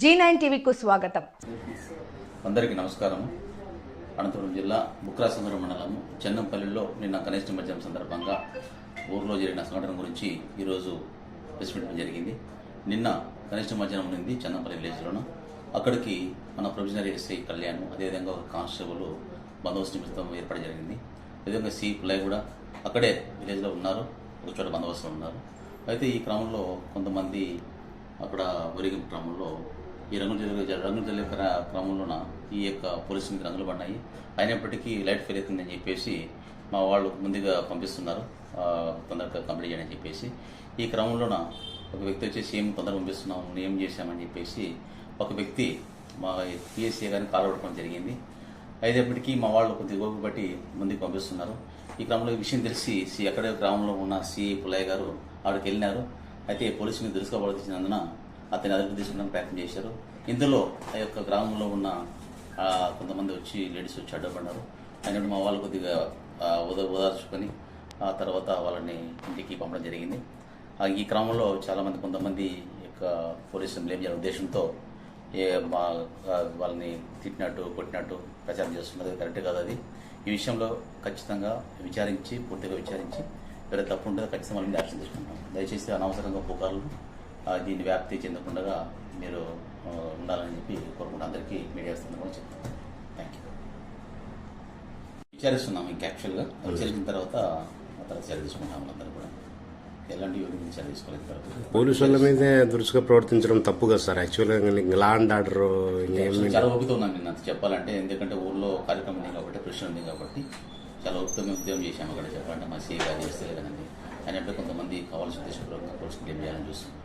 G nine టీవీకు స్వాగతం. అందరికీ నమస్కారం. అనంతపురం జిల్లా బుక్రాసంద్రం మండలం చెన్నంపల్లిలో నిన్న కనిష్ట మధ్యాహ్నం సందర్భంగా ఊర్లో జరిగిన సంఘటన గురించి ఈరోజు ప్రెస్ మీట్ జరిగింది. నిన్న కనిష్ట మధ్యాహ్నం ఉంది చెన్నంపల్లి విలేజ్లోను. అక్కడికి మన ప్రొవిజనరీ ఎస్ఐ కళ్యాణ్ అదేవిధంగా ఒక కానిస్టేబుల్ బందోబస్తు నిమిత్తం ఏర్పాటు జరిగింది. అదేవిధంగా సి పుల్లయ్య కూడా అక్కడే విలేజ్లో ఉన్నారు. ఒక చోట బందోబస్తులో ఉన్నారు. అయితే ఈ క్రమంలో కొంతమంది అక్కడ ఒరిగిన క్రమంలో ఈ రంగులు జరిగే రంగులు జరిగే క్రమంలోన ఈ యొక్క పోలీసులకి రంగులు పడినాయి. అయినప్పటికీ లైట్ ఫెయిల్ అవుతుందని చెప్పేసి మా వాళ్ళు ముందుగా పంపిస్తున్నారు. తొందరగా కంప్లీట్ చేయని చెప్పేసి. ఈ క్రమంలోన ఒక వ్యక్తి వచ్చేసి ఏం తొందరగా పంపిస్తున్నాం ఏం చేశామని చెప్పేసి ఒక వ్యక్తి మా పిఎస్సీ గారిని కాలబడటం జరిగింది. అయినప్పటికీ మా వాళ్ళు కొద్దిగా గోపు బట్టి ముందుకు పంపిస్తున్నారు. ఈ క్రమంలో విషయం తెలిసి సి ఎక్కడ గ్రామంలో ఉన్న సి పుల్లయ్య గారు ఆవిడకి వెళ్ళినారు. అయితే పోలీసుని తెలుసుకోవాల్సినందున అతని అదుపు తీసుకోవడానికి ప్రయత్నం చేశారు. ఇందులో ఆ యొక్క గ్రామంలో ఉన్న కొంతమంది వచ్చి లేడీస్ వచ్చి అడ్డపడినారు అయినప్పుడు మా వాళ్ళు కొద్దిగా ఉద ఉదార్చుకొని ఓదార్చుకొని ఆ తర్వాత వాళ్ళని ఇంటికి పంపడం జరిగింది. ఈ క్రమంలో చాలామంది కొంతమంది యొక్క పోలీసులు బ్లేమ్ చేయాలనే ఉద్దేశంతో ఏ మా వాళ్ళని తిట్టినట్టు కొట్టినట్టు ప్రచారం చేస్తున్నది కరెక్ట్ కాదు అది. ఈ విషయంలో ఖచ్చితంగా విచారించి పూర్తిగా విచారించి వేరే తప్పు ఉంటుందో ఖచ్చితంగా వాళ్ళని యాక్షన్ తీసుకుంటాం. దయచేసి అనవసరంగా పుకార్లు ఆ, దీన్ని వ్యాప్తి చెందకుండా మీరు ఉండాలని చెప్పి కోరుకుంటూ అందరికీ మీడియా సందర్భంగా చెప్తాను థ్యాంక్ యూ విచారిస్తున్నాం ఇంకా యాక్చువల్గా. విచారించిన తర్వాత తర్వాత చర్య తీసుకుంటాం అందరూ కూడా. ఎలాంటి చర్య తీసుకోలేదు వాళ్ళ మీదే దురుసుగా ప్రవర్తించడం తప్పు కదా సార్? యాక్చువల్గా లా అండ్ ఆర్డర్ చాలా ఓపిక నేను అంత చెప్పాలంటే. ఎందుకంటే ఊర్లో కార్యక్రమం ఉంది కాబట్టి ప్రశ్న ఉంది కాబట్టి. చాలా ఓపిక మేము ఉద్యోగం చేశాము అక్కడ చెప్పాలంటే. మా సీ గారు చేస్తే కదండి అయినట్టు కొంతమంది కావాల్సిన ఉద్దేశపూర్వకంగా పోలీసులు క్లెయిమ్ చేయాలని చూస్తున్నాం.